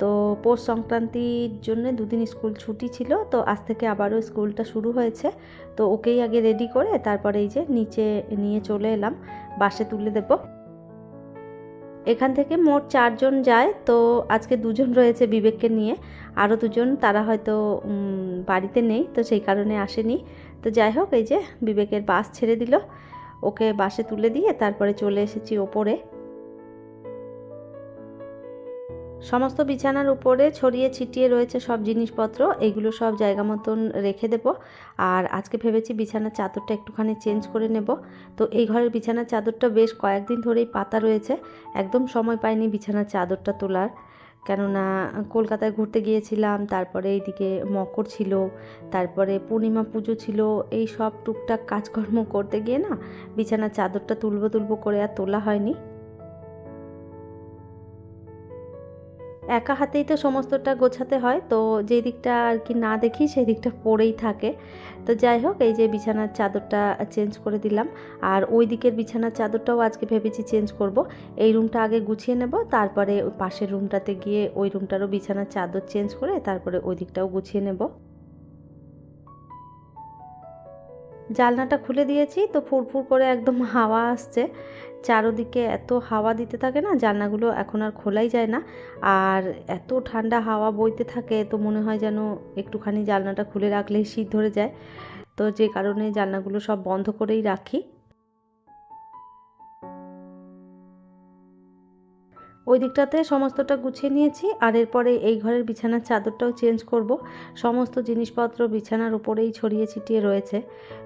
তো পৌষ সংক্রান্তির জন্য দুদিন স্কুল ছুটি ছিল, তো আজ থেকে আবারও স্কুলটা শুরু হয়েছে। তো ওকেই আগে রেডি করে তারপরে এই যে নিচে নিয়ে চলে এলাম, বাসে তুলে দেব। এখান থেকে মোট চারজন যায়, তো আজকে দুজন রয়েছে বিবেককে নিয়ে। আরও দুজন তারা হয়তো বাড়িতে নেই, তো সেই কারণে আসেনি। তো যাই হোক, এই যে বিবেকের বাস ছেড়ে দিল। ওকে বাসে তুলে দিয়ে তারপরে চলে এসেছি ওপরে। সমস্ত বিছানার উপরে ছড়িয়ে ছিটিয়ে রয়েছে সব জিনিসপত্র। এগুলো সব জায়গা মতন রেখে দেব। আর আজকে ভেবেছি বিছানার চাদরটা একটুখানি চেঞ্জ করে নেব। তো এই ঘরের বিছানার চাদরটা বেশ কয়েকদিন ধরেই পাতা রয়েছে। একদম সময় পাইনি বিছানার চাদরটা তোলার। কেননা কলকাতায় ঘুরতে গিয়েছিলাম, তারপরে এইদিকে মকর ছিল, তারপরে পূর্ণিমা পুজো ছিল, এই সব টুকটাক কাজকর্ম করতে গিয়ে না বিছানার চাদরটা তুলবো তুলবো করে আর তোলা হয়নি। একা হাতেই তো সমস্তটা গোছাতে হয়। তো যে দিকটা আর কি না দেখি, সেই দিকটা পড়েই থাকে। তো যাই হোক, এই যে বিছানার চাদরটা চেঞ্জ করে দিলাম। আর ওই দিকের বিছানার চাদরটাও আজকে ভেবেছি চেঞ্জ করব। এই রুমটা আগে গুছিয়ে নেব, তারপরে পাশের রুমটাতে গিয়ে ওই রুমটারও বিছানার চাদর চেঞ্জ করে তারপরে ওই দিকটাও গুছিয়ে নেব। জালনাটা খুলে দিয়েছি তো ফুরফুর করে একদম হাওয়া আসছে। চারোদিকে এত হাওয়া দিতে থাকে না জানলাগুলো এখন আর খোলাই যায় না। আর এত ঠান্ডা হাওয়া বইতে থাকে তো মনে হয় যেন একটুখানি জানলাটা খুলে রাখলেই শীত ধরে যায়। তো যে কারণে জানলাগুলো সব বন্ধ করেই রাখি। ওই দিকটাতে সমস্তটা গুছিয়ে নিয়েছি, আর এরপরে এই ঘরের বিছানার চাদরটাও চেঞ্জ করব। সমস্ত জিনিসপত্র বিছানার উপরেই ছড়িয়ে ছিটিয়ে রয়েছে।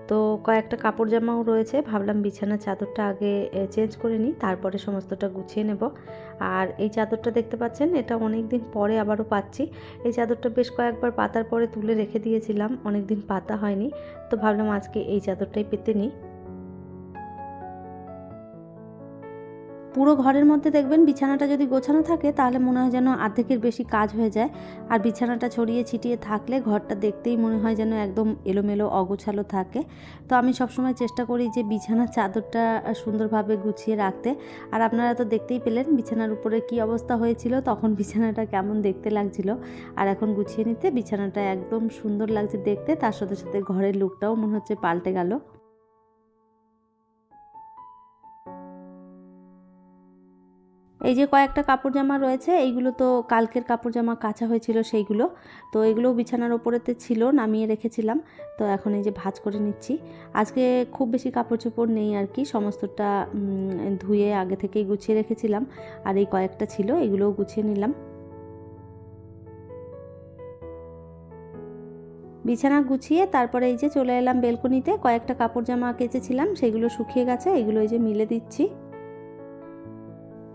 তো কয়েকটা কাপড় জামাও রয়েছে, ভাবলাম বিছানার চাদরটা আগে চেঞ্জ করে নিই, তারপরে সমস্তটা গুছিয়ে নেব। আর এই চাদরটা দেখতে পাচ্ছেন, এটা অনেক দিন পরে আবারও পাচ্ছি। এই চাদরটা বেশ কয়েকবার পাতার পরে তুলে রেখে দিয়েছিলাম অনেক দিন পাতা হয়নি। তো ভাবলাম আজকে এই চাদরটাই পেতে নিই। পুরো ঘরের মধ্যে দেখবেন বিছানাটা যদি গোছানো থাকে, তাহলে মনে হয় যেন আর্ধেকের বেশি কাজ হয়ে যায়। আর বিছানাটা ছড়িয়ে ছিটিয়ে থাকলে ঘরটা দেখতেই মনে হয় যেন একদম এলোমেলো, অগোছালো থাকে। তো আমি সবসময় চেষ্টা করি যে বিছানার চাদরটা সুন্দরভাবে গুছিয়ে রাখতে। আর আপনারা তো দেখতেই পেলেন বিছানার উপরে কি অবস্থা হয়েছিল, তখন বিছানাটা কেমন দেখতে লাগছিল। আর এখন গুছিয়ে নিতে বিছানাটা একদম সুন্দর লাগছে দেখতে, তার সাথে সাথে ঘরের লুকটাও মনে হচ্ছে পাল্টে গেল। এই যে কয়েকটা কাপড় জামা রয়েছে, এইগুলো তো কালকের কাপড় জামা কাঁচা হয়েছিল সেইগুলো। তো এগুলো বিছানার ওপরেতে ছিল, নামিয়ে রেখেছিলাম। তো এখন এই যে ভাজ করে নিচ্ছি। আজকে খুব বেশি কাপড় চোপড় নেই আর কি, সমস্তটা ধুয়ে আগে থেকেই গুছিয়ে রেখেছিলাম। আর এই কয়েকটা ছিল, এগুলোও গুছিয়ে নিলাম। বিছানা গুছিয়ে তারপরে এই যে চলে এলাম বেলকনিতে। কয়েকটা কাপড় জামা কেচেছিলাম, সেগুলো শুকিয়ে গেছে, এগুলো এই যে মিলে দিচ্ছি।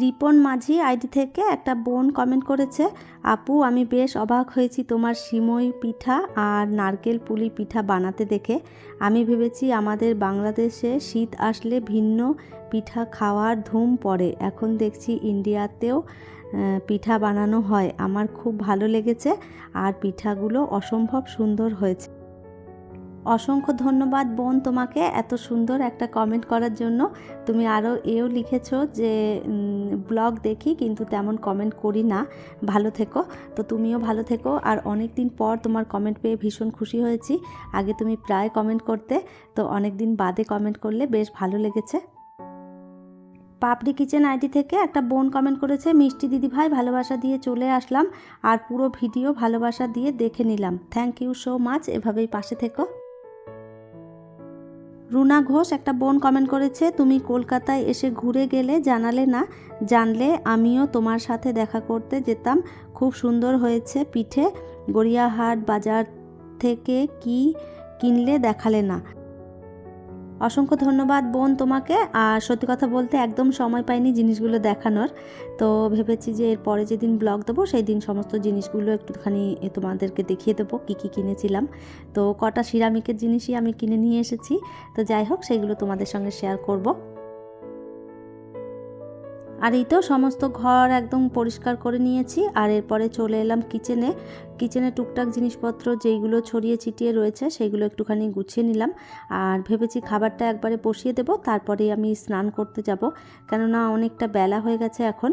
রিপন মাঝি আইডি থেকে একটা বোন কমেন্ট করেছে, আপু, আমি বেশ অবাক হয়েছি তোমার সিমই পিঠা আর নারকেল পুলি পিঠা বানাতে দেখে। আমি ভেবেছি আমাদের বাংলাদেশে শীত আসলে ভিন্ন পিঠা খাওয়ার ধুম পড়ে। এখন দেখছি ইন্ডিয়াতেও পিঠা বানানো হয়। আমার খুব ভালো লেগেছে আর পিঠাগুলো অসম্ভব সুন্দর হয়েছে। অসংখ্য ধন্যবাদ বোন তোমাকে এত সুন্দর একটা কমেন্ট করার জন্য। তুমি আরও এও লিখেছো যে ব্লগ দেখি কিন্তু তেমন কমেন্ট করি না। ভালো থেকো। তো তুমিও ভালো থেকো। আর অনেক দিন পর তোমার কমেন্ট পেয়ে ভীষণ খুশি হয়েছি। আগে তুমি প্রায় কমেন্ট করতে, তো অনেক দিন বাদে কমেন্ট করলে বেশ ভালো লেগেছে। পাপড়ি কিচেন আইডি থেকে একটা বোন কমেন্ট করেছে, মিষ্টি দিদি ভাই, ভালোবাসা দিয়ে চলে আসলাম। আর পুরো ভিডিও ভালোবাসা দিয়ে দেখে নিলাম। থ্যাংক ইউ সো মাচ এভাবেই পাশে থেকো। রুনা ঘোষ একটা বোন কমেন্ট করেছে, তুমি কলকাতায় এসে ঘুরে গেলে জানালে না, জানলে আমিও তোমার সাথে দেখা করতে যেতাম। খুব সুন্দর হয়েছে পিঠে। গড়িয়াহাট বাজার থেকে কি কিনলে দেখালে না। অসংখ্য ধন্যবাদ বোন তোমাকে। আর সত্যি কথা বলতে একদম সময় পাইনি জিনিসগুলো দেখানোর। তো ভেবেছি যে এরপরে যেদিন ব্লগ দেবো সেই দিন সমস্ত জিনিসগুলো একটুখানি তোমাদেরকে দেখিয়ে দেবো, কী কী কিনেছিলাম। তো কটা সিরামিকের জিনিসই আমি কিনে নিয়ে এসেছি। তো যাই হোক সেগুলো তোমাদের সঙ্গে শেয়ার করব। আর এই তো সমস্ত ঘর একদম পরিষ্কার করে নিয়েছি, আর এরপরে চলে এলাম কিচেনে কিচেনে টুকটাক জিনিসপত্র যেইগুলো ছড়িয়ে ছিটিয়ে রয়েছে সেইগুলো একটুখানি গুছিয়ে নিলাম। আর ভেবেছি খাবারটা একবারে বসিয়ে দেবো তারপরে আমি স্নান করতে যাব। কেননা অনেকটা বেলা হয়ে গেছে এখন,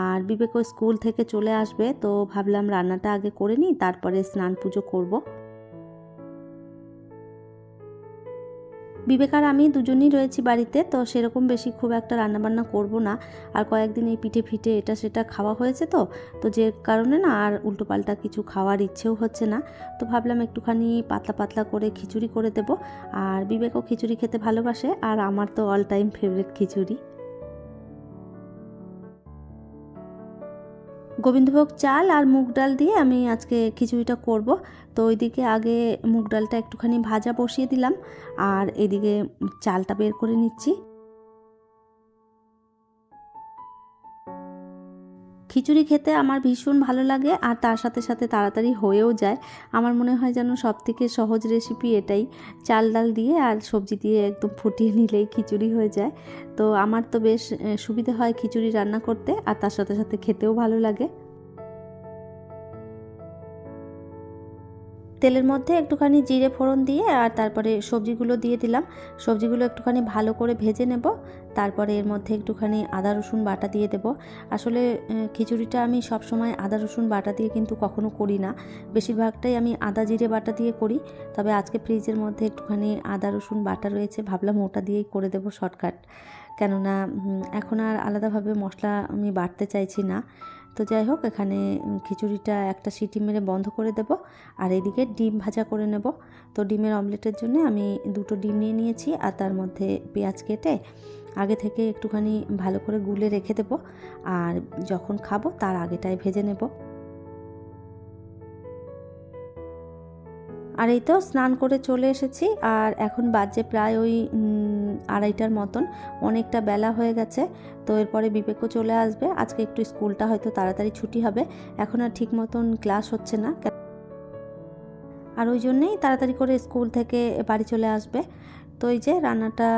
আর বিবেকও স্কুল থেকে চলে আসবে, তো ভাবলাম রান্নাটা আগে করে নিই, তারপরে স্নান পুজো করব। বিবেক আর আমি দুজনই রয়েছি বাড়িতে, তো সেরকম বেশি খুব একটা রান্নাবান্না করব না। আর কয়েকদিন এই পিঠে ফিটে এটা সেটা খাওয়া হয়েছে তো তো যে কারণে না আর উল্টোপাল্টা কিছু খাওয়ার ইচ্ছেও হচ্ছে না। তো ভাবলাম একটুখানি পাতলা পাতলা করে খিচুড়ি করে দেব। আর বিবেকও খিচুড়ি খেতে ভালোবাসে, আর আমার তো অল টাইম ফেভারিট খিচুড়ি। গোবিন্দভোগ চাল আর মুগ ডাল দিয়ে আমি আজকে খিচুড়িটা করব। তো ওইদিকে আগে মুগ ডালটা একটুখানি ভাজা বসিয়ে দিলাম, আর এদিকে চালটা বের করে নিচ্ছি। খিচুড়ি খেতে আমার ভীষণ ভালো লাগে আর তার সাথে সাথে তাড়াতাড়ি হয়েও যায়। আমার মনে হয় যেন সব থেকে সহজ রেসিপি এটাই, চাল ডাল দিয়ে আর সবজি দিয়ে একদম ফুটিয়ে নিলেই খিচুড়ি হয়ে যায়। তো আমার তো বেশ সুবিধে হয় খিচুড়ি রান্না করতে আর তার সাথে সাথে খেতেও ভালো লাগে। তেলের মধ্যে একটুখানি জিরে ফোড়ন দিয়ে আর তারপরে সবজিগুলো দিয়ে দিলাম। সবজিগুলো একটুখানি ভালো করে ভেজে নেব। তারপরে এর মধ্যে একটুখানি আদা, রসুন বাটা দিয়ে দেব। আসলে খিচুড়িটা আমি সব সময় আদা, রসুন বাটা দিয়ে কিন্তু কখনো করি না। বেশিরভাগটাই আমি আদা, জিরে বাটা দিয়ে করি। তবে আজকে ফ্রিজের মধ্যে একটুখানি আদা, রসুন বাটা রয়েছে, ভাবলাম ওটা দিয়েই করে দেবো শর্টকাট। কেননা এখন আর আলাদাভাবে মশলা আমি বাটতে চাইছি না। তো যাই হোক, এখানে খিচুড়িটা একটা সিটি মেরে বন্ধ করে দেব আর এদিকে ডিম ভাজা করে নেব। তো ডিমের অমলেটের জন্য আমি দুটো ডিম নিয়ে নিয়েছি আর তার মধ্যে পেঁয়াজ কেটে আগে থেকে একটুখানি ভালো করে গুলে রেখে দেব। আর যখন খাব, তার আগেটাই ভেজে নেব। আর এই তো স্নান করে চলে এসেছি, আর এখন বাজে প্রায় ওই আড়াইটার মতন, অনেকটা বেলা হয়ে গেছে, তো এরপরে বিবেকও চলে আসবে, আজকে একটু স্কুলটা হয়তো তাড়াতাড়ি ছুটি হবে, এখন আর ঠিক মতন ক্লাস হচ্ছে না আর ওই জন্যেই তাড়াতাড়ি করে স্কুল থেকে বাড়ি চলে আসবে তো এই যে রান্নাটা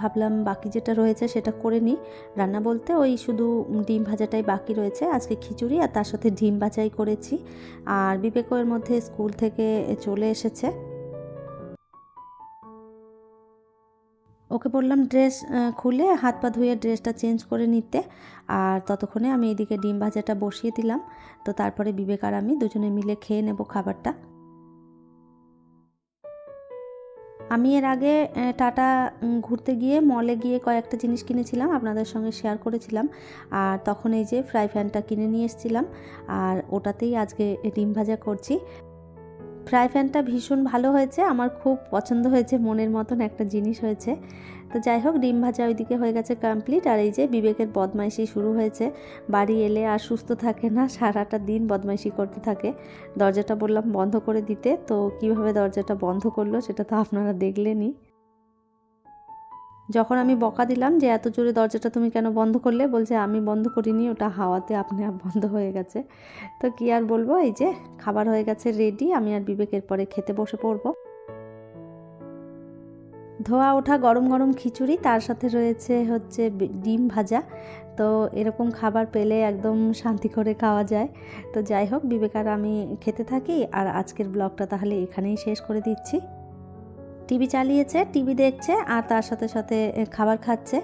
ভাবলাম বাকি যেটা রয়েছে সেটা করে নিই। রান্না বলতে ওই শুধু ডিম ভাজাটাই বাকি রয়েছে। আজকে খিচুড়ি আর তার সাথে ডিম ভাজাই করেছি। আর বিবেকের মধ্যে স্কুল থেকে চলে এসেছে। ওকে বললাম ড্রেস খুলে হাত পা ধুয়ে ড্রেসটা চেঞ্জ করে নিতে। আর ততক্ষণে আমি এদিকে ডিম ভাজাটা বসিয়ে দিলাম। তো তারপরে বিবেক আর আমি দুজনে মিলে খেয়ে নেব খাবারটা। আমি এর আগে টাটা ঘুরতে গিয়ে মলে গিয়ে কয়েকটা জিনিস কিনেছিলাম, আপনাদের সঙ্গে শেয়ার করেছিলাম। আর তখন এই যে ফ্রাই প্যানটা কিনে নিয়ে এসেছিলাম, আর ওটাতেই আজকে ডিম ভাজা করছি। ফ্রাই প্যানটা ভীষণ ভালো হয়েছে, আমার খুব পছন্দ হয়েছে, মনের মতন একটা জিনিস হয়েছে। তো যাই হোক, ডিম ভাজা ওইদিকে হয়ে গেছে কমপ্লিট আর এই যে বিবেকের বদমাইশি শুরু হয়েছে। বাড়ি এলে আর সুস্থ থাকে না, সারাটা দিন বদমাইশি করতে থাকে। দরজাটা বললাম বন্ধ করে দিতে, তো কীভাবে দরজাটা বন্ধ করল সেটা তো আপনারা দেখলেনই। যখন আমি বকা দিলাম যে, এত জোরে দরজাটা তুমি কেন বন্ধ করলে? বলছে, আমি বন্ধ করিনি, ওটা হাওয়াতে আপনি আপ বন্ধ হয়ে গেছে। তো কি আর বলব, এই যে খাবার হয়ে গেছে রেডি আমি আর বিবেকের পরে খেতে বসে পড়ব। ধোয়া ওঠা গরম গরম খিচুড়ি, তার সাথে রয়েছে হচ্ছে ডিম ভাজা। তো এরকম খাবার পেলে একদম শান্তি করে খাওয়া যায়। তো যাই হোক বিবেকার আমি খেতে থাকি। আর আজকের ব্লগটা তাহলে এখানেই শেষ করে দিচ্ছি। টিভি চালিয়েছে, টিভি দেখছে আর তার সাথে সাথে খাবার খাচ্ছে।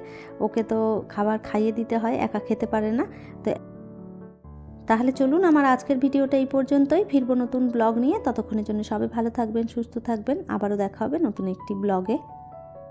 ওকে তো খাবার খাইয়ে দিতে হয়, একা খেতে পারে না। তো তাহলে চলুন আমার আজকের ভিডিওটা এই পর্যন্তই। ফিরবো নতুন ব্লগ নিয়ে। ততক্ষণের জন্য সবাই ভালো থাকবেন, সুস্থ থাকবেন। আবারও দেখা হবে নতুন একটি ব্লগে।